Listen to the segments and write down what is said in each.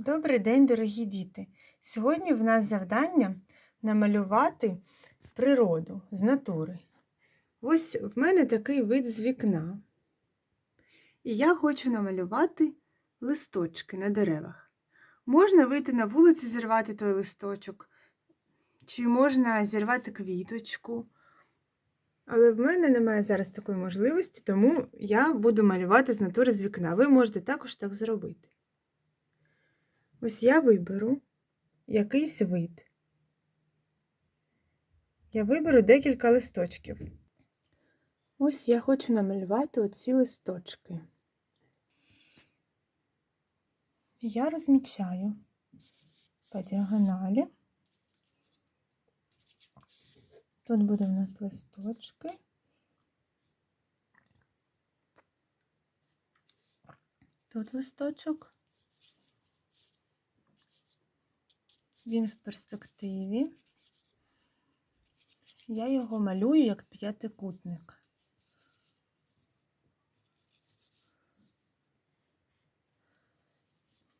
Добрий день, дорогі діти! Сьогодні в нас завдання намалювати природу з натури. Ось в мене такий вид з вікна. І я хочу намалювати листочки на деревах. Можна вийти на вулицю, зірвати той листочок, чи можна зірвати квіточку. Але в мене немає зараз такої можливості, тому я буду малювати з натури з вікна. Ви можете також так зробити. Ось я виберу якийсь вид. Я виберу декілька листочків. Ось я хочу намалювати оці листочки. Я розмічаю по діагоналі. Тут буде в нас листочки. Тут листочок. Він в перспективі. Я його малюю як п'ятикутник.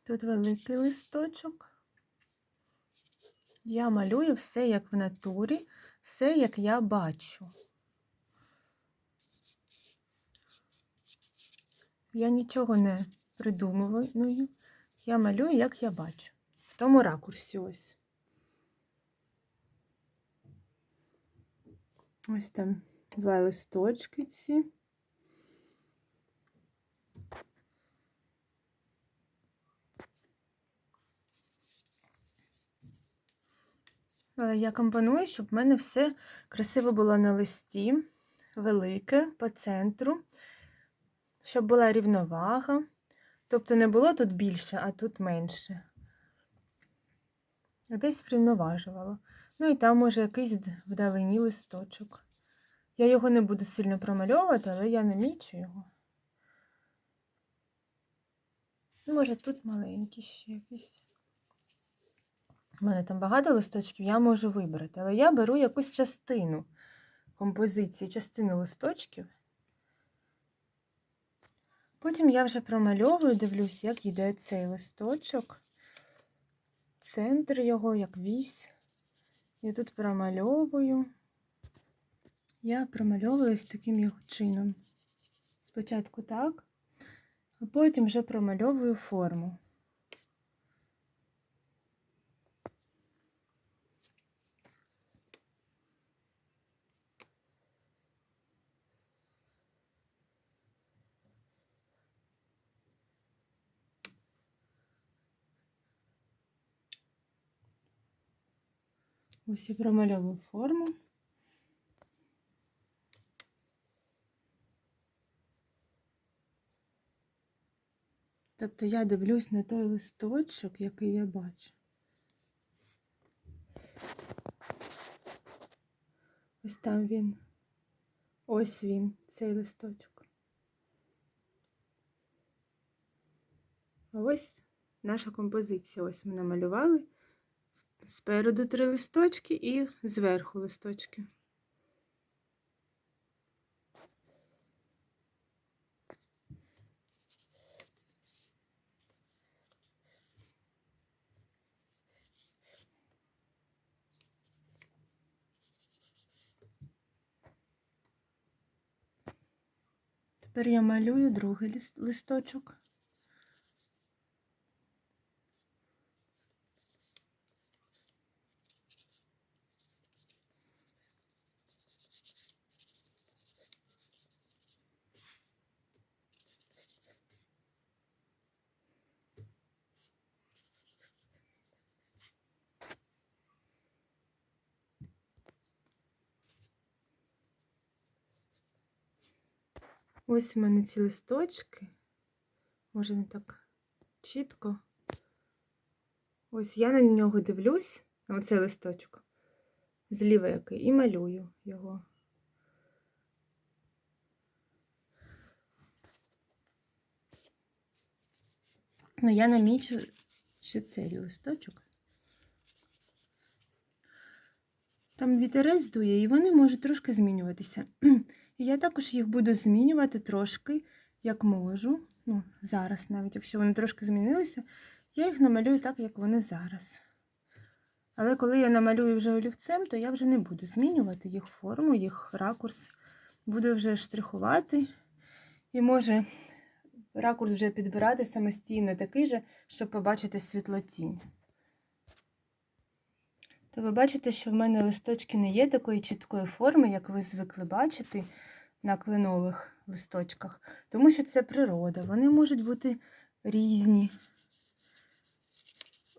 Тут великий листочок. Я малюю все як в натурі, все як я бачу. Я нічого не придумую, я малюю, як я бачу тому ракурсі ось. Ось там два листочки ці. Але я компоную, щоб в мене все красиво було на листі, велике по центру, щоб була рівновага. Тобто не було тут більше, а тут менше десь врівноважувало. Ну і там може якийсь вдалині листочок. Я його не буду сильно промальовувати, але я намічу його. Може, тут маленький ще якийсь. У мене там багато листочків, я можу вибрати, але я беру якусь частину композиції, частину листочків. Потім я вже промальовую, дивлюсь, як йде цей листочок центр його, як вісь. Я тут промальовую. Я промальовую ось таким його чином. Спочатку так, а потім вже промальовую форму. Ось я промальовую форму. Тобто я дивлюсь на той листочок, який я бачу. Ось там він. Ось він, цей листочок. Ось наша композиція. Ось ми намалювали. Спереду три листочки і зверху листочки. Тепер я малюю другий листочок. Ось в мене ці листочки, може не так чітко. Ось я на нього дивлюсь, на оцей листочок, зліва який, і малюю його. Ну, я намічу ще цей листочок. Там вітерець дує, і вони можуть трошки змінюватися. Я також їх буду змінювати трошки, як можу. Ну, Зараз, навіть, якщо вони трошки змінилися, я їх намалюю так, як вони зараз. Але коли я намалюю вже олівцем, то я вже не буду змінювати їх форму, їх ракурс. Буду вже штрихувати. І може ракурс вже підбирати самостійно такий же, щоб побачити світлотінь. То ви бачите, що в мене листочки не є такої чіткої форми, як ви звикли бачити на кленових листочках, тому що це природа. Вони можуть бути різні.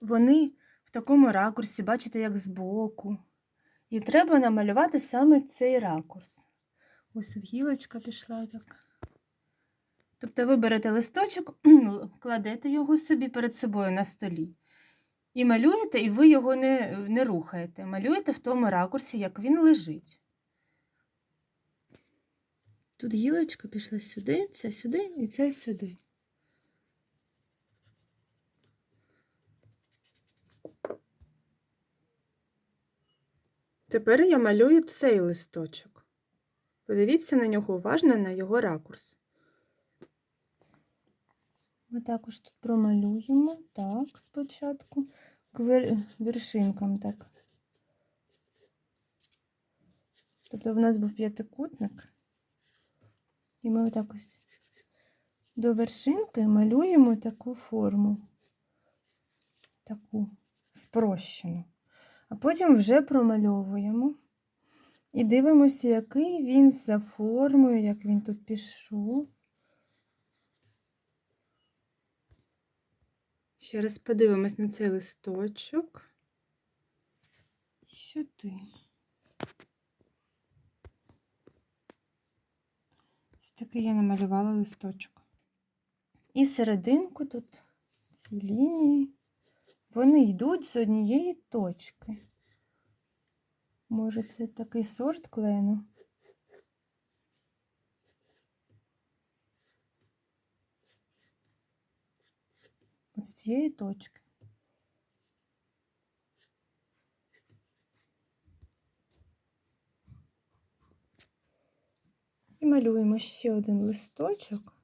Вони в такому ракурсі, бачите, як збоку. І треба намалювати саме цей ракурс. Ось тут гілочка пішла так. Тобто ви берете листочок, кладете його собі перед собою на столі. І малюєте, і ви його не, не рухаєте. Малюєте в тому ракурсі, як він лежить. Тут гілочка пішла сюди, це сюди і це сюди. Тепер я малюю цей листочок. Подивіться на нього уважно на його ракурс. Ми також тут промалюємо так спочатку к вершинкам так. Тобто в нас був п'ятикутник, і ми отак ось до вершинки малюємо таку форму, таку спрощену. А потім вже промальовуємо і дивимося, який він за формою, як він тут пішов. Ще раз подивимось на цей листочок. І Сюди. Ось такий я намалювала листочок. І серединку тут ці лінії, вони йдуть з однієї точки. Може, це такий сорт клену. з цієї точки. І малюємо ще один листочок.